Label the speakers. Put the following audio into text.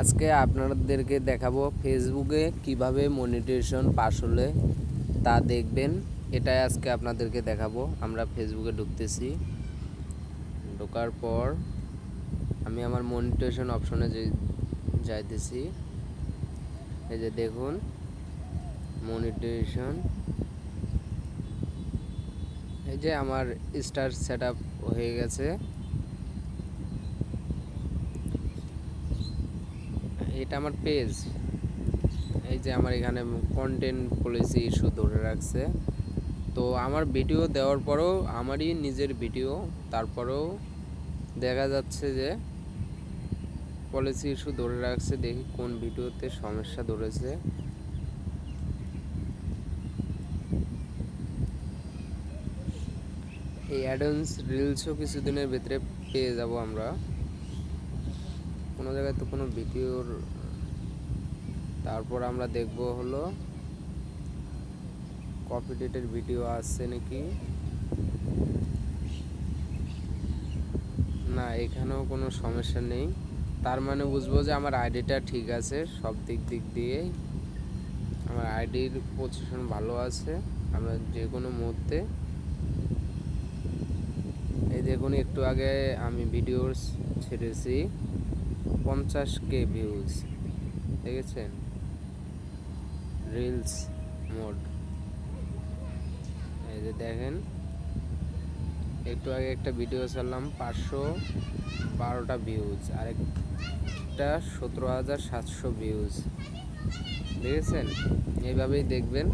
Speaker 1: আজকে আপনাদেরকে দেখাবো ফেসবুকে কীভাবে মনিটাইজেশন পাস হলে তা দেখবেন। এটাই আজকে আপনাদেরকে দেখাবো। আমরা ফেসবুকে ঢুকতেছি। ঢোকার পর আমি আমার মনিটাইজেশন অপশনে যাইতেছি, এই যে দেখুন মনিটাইজেশন এই যে আমার স্টার সেট হয়ে গেছে। এটা আমার পেজ এই যে আমার এখানে কন্টেন্ট পলিসি ইস্যু ধরে রাখছে। তো আমার ভিডিও দেওয়ার পরেও আমারই নিজের ভিডিও তারপরেও দেখা যাচ্ছে যে পলিসি ইস্যু ধরে রাখছে, দেখি কোন ভিডিওতে সমস্যা ধরেছে। এই অ্যাডন্স রিলসও কিছুদিনের ভিতরে পেয়ে যাব আমরা। কোনো জায়গায় তো কোনো ভিডিওর, তারপর আমরা দেখব হলো কপি ডেটের ভিডিও আসছে নাকি? না, এখানেও কোনো সমস্যা নেই। তার মানে বুঝব যে আমার আইডিটা ঠিক আছে, সব দিক দিক দিয়ে। আমার আইডির পজিশন ভালো আছে, আমরা যে কোনো মুহূর্তে। এই দেখুন, একটু আগে আমি ভিডিও ছেড়েছি। পঞ্চাশ কে ভিউজ দেখেছেন রিলস মোড এই যে দেখেন, একটু আগে একটা ভিডিও ছাড়লাম, পাঁচশো বারোটা ভিউজ আর একটা সতেরো হাজার সাতশো ভিউজ দেখেছেন এইভাবেই দেখবেন।